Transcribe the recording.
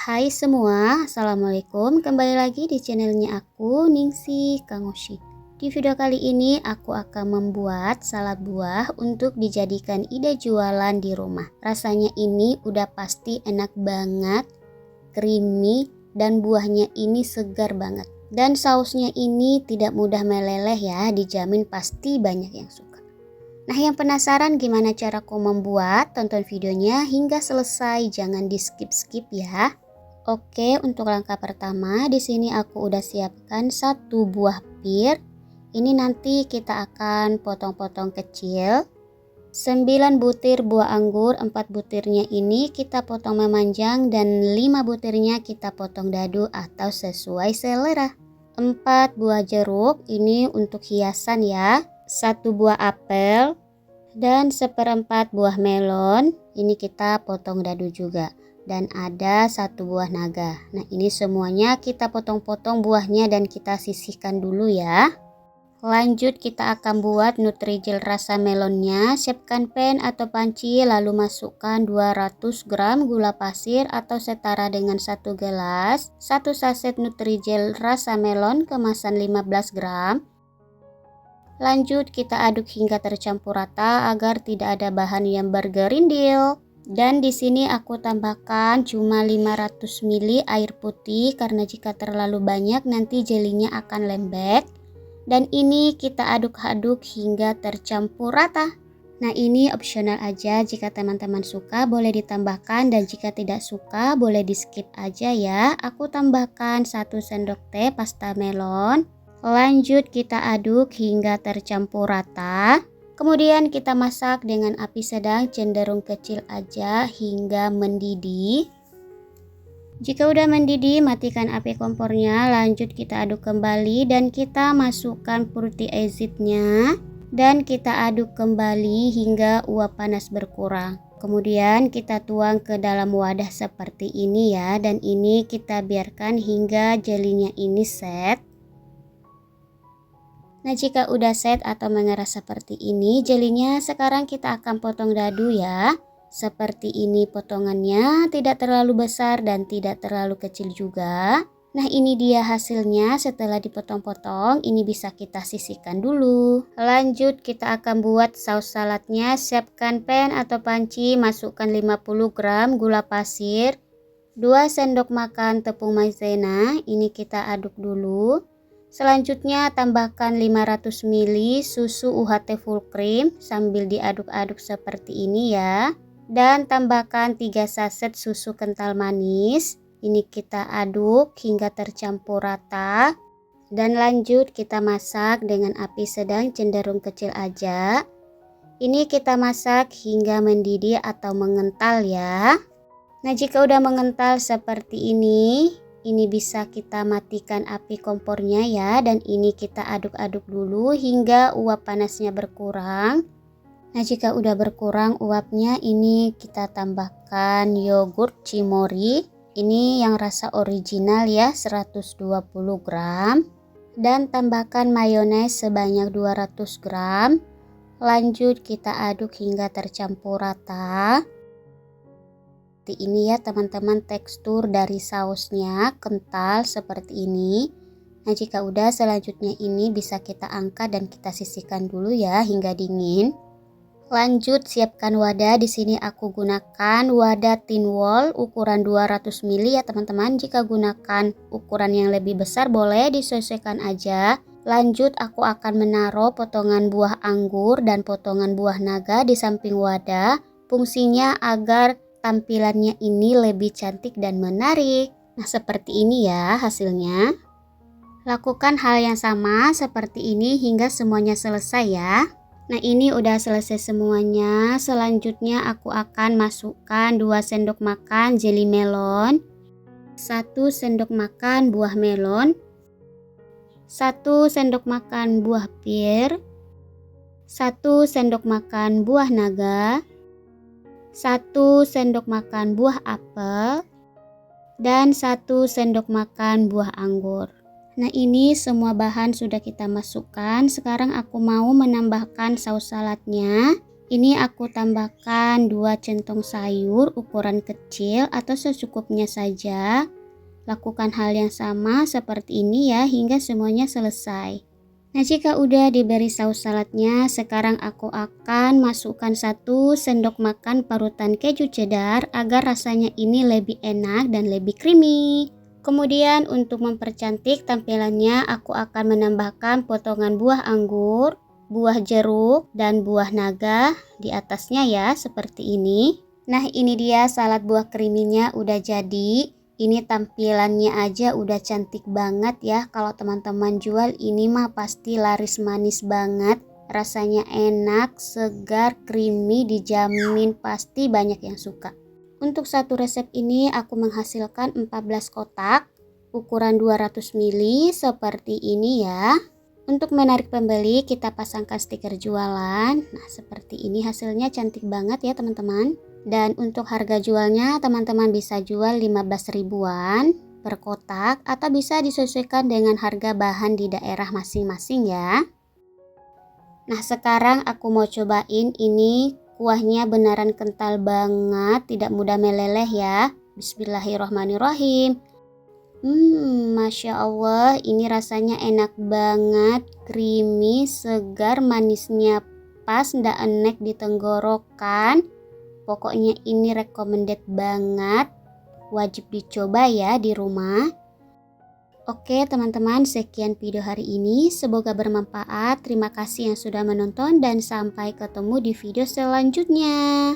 Hai semua, Assalamualaikum. Kembali lagi di channelnya aku, Ningsi Kangoshi Di video kali ini aku akan membuat salad buah untuk dijadikan ide jualan di rumah. Rasanya ini udah pasti enak banget, creamy, dan buahnya ini segar banget. Dan sausnya ini tidak mudah meleleh ya, dijamin pasti banyak yang suka. Nah, yang penasaran gimana caraku membuat? Tonton videonya hingga selesai, jangan di skip-skip ya. Oke, untuk langkah pertama di sini aku udah siapkan satu buah pir. Ini nanti kita akan potong-potong kecil. 9 butir buah anggur, 4 butirnya ini kita potong memanjang dan 5 butirnya kita potong dadu atau sesuai selera. 4 buah jeruk, ini untuk hiasan ya satu buah apel, dan seperempat buah melon. Ini kita potong dadu juga. Dan ada satu buah naga. Nah ini semuanya kita potong-potong buahnya dan kita sisihkan dulu ya. Lanjut kita akan buat Nutrijel rasa melonnya. Siapkan pen atau panci lalu masukkan 200 gram gula pasir atau setara dengan satu gelas. Satu saset Nutrijel rasa melon kemasan 15 gram. Lanjut kita aduk hingga tercampur rata agar tidak ada bahan yang bergerindil. Dan di sini aku tambahkan cuma 500 ml air putih karena jika terlalu banyak nanti jelinya akan lembek. Dan ini kita aduk-aduk hingga tercampur rata. Nah ini opsional aja jika teman-teman suka boleh ditambahkan dan jika tidak suka boleh di skip aja ya. Aku tambahkan 1 sendok teh pasta melon Lanjut kita aduk hingga tercampur rata. Kemudian kita masak dengan api sedang cenderung kecil aja hingga mendidih. Jika udah mendidih, matikan api kompornya. Lanjut kita aduk kembali dan kita masukkan purti azitnya dan kita aduk kembali hingga uap panas berkurang. Kemudian kita tuang ke dalam wadah seperti ini ya dan ini kita biarkan hingga jelinya ini set. Nah jika udah set atau mengeras seperti ini jelinya sekarang kita akan potong dadu ya. Seperti ini potongannya tidak terlalu besar dan tidak terlalu kecil juga. Nah ini dia hasilnya. Setelah dipotong-potong ini bisa kita sisihkan dulu. Lanjut kita akan buat saus saladnya. Siapkan pan atau panci masukkan 50 gram gula pasir 2 sendok makan tepung maizena. Ini kita aduk dulu Selanjutnya tambahkan 500 ml susu UHT full cream sambil diaduk-aduk seperti ini ya. Dan tambahkan 3 saset susu kental manis. Ini kita aduk hingga tercampur rata. Dan lanjut kita masak dengan api sedang cenderung kecil aja. Ini kita masak hingga mendidih atau mengental ya. Nah jika udah mengental seperti ini ini bisa kita matikan api kompornya ya dan ini kita aduk-aduk dulu hingga uap panasnya berkurang. Nah jika udah berkurang uapnya ini kita tambahkan yogurt cimori. Ini yang rasa original ya 120 gram. Dan tambahkan mayones sebanyak 200 gram. Lanjut kita aduk hingga tercampur rata seperti ini ya teman-teman. Tekstur dari sausnya kental seperti ini. Nah jika udah selanjutnya ini bisa kita angkat dan kita sisihkan dulu ya hingga dingin. Lanjut siapkan wadah. Di sini aku gunakan wadah tin wall ukuran 200 ml ya teman-teman. Jika gunakan ukuran yang lebih besar boleh disesuaikan aja. Lanjut aku akan menaruh potongan buah anggur dan potongan buah naga di samping wadah. Fungsinya agar tampilannya ini lebih cantik dan menarik. Nah, seperti ini ya hasilnya. Lakukan hal yang sama seperti ini hingga semuanya selesai ya. Nah, ini udah selesai semuanya. Selanjutnya aku akan masukkan 2 sendok makan jelly melon, 1 sendok makan buah melon, 1 sendok makan buah pir, 1 sendok makan buah naga, 1 sendok makan buah apel, dan 1 sendok makan buah anggur. Nah ini semua bahan sudah kita masukkan. Sekarang aku mau menambahkan saus saladnya. Ini aku tambahkan 2 centong sayur ukuran kecil atau secukupnya saja. Lakukan hal yang sama seperti ini ya hingga semuanya selesai. Nah jika udah diberi saus saladnya, sekarang aku akan masukkan satu sendok makan parutan keju cheddar agar rasanya ini lebih enak dan lebih creamy. Kemudian untuk mempercantik tampilannya, aku akan menambahkan potongan buah anggur, buah jeruk, dan buah naga di atasnya ya, seperti ini. Nah ini dia salad buah creamy-nya udah jadi. Ini tampilannya aja udah cantik banget ya. Kalau teman-teman jual ini mah pasti laris manis banget. Rasanya enak, segar, creamy, dijamin pasti banyak yang suka. Untuk satu resep ini aku menghasilkan 14 kotak ukuran 200 ml seperti ini ya. Untuk menarik pembeli kita pasangkan stiker jualan. Nah seperti ini hasilnya cantik banget ya teman-teman. Dan untuk harga jualnya teman-teman bisa jual 15 ribuan per kotak atau bisa disesuaikan dengan harga bahan di daerah masing-masing ya. Nah sekarang aku mau cobain ini kuahnya beneran kental banget, tidak mudah meleleh ya. Bismillahirrohmanirrohim. Hmm, Masya Allah, ini rasanya enak banget, creamy, segar, manisnya pas, ndak enek di tenggorokan. Pokoknya ini recommended banget. Wajib dicoba ya di rumah. Oke teman-teman sekian video hari ini semoga bermanfaat terima kasih yang sudah menonton dan sampai ketemu di video selanjutnya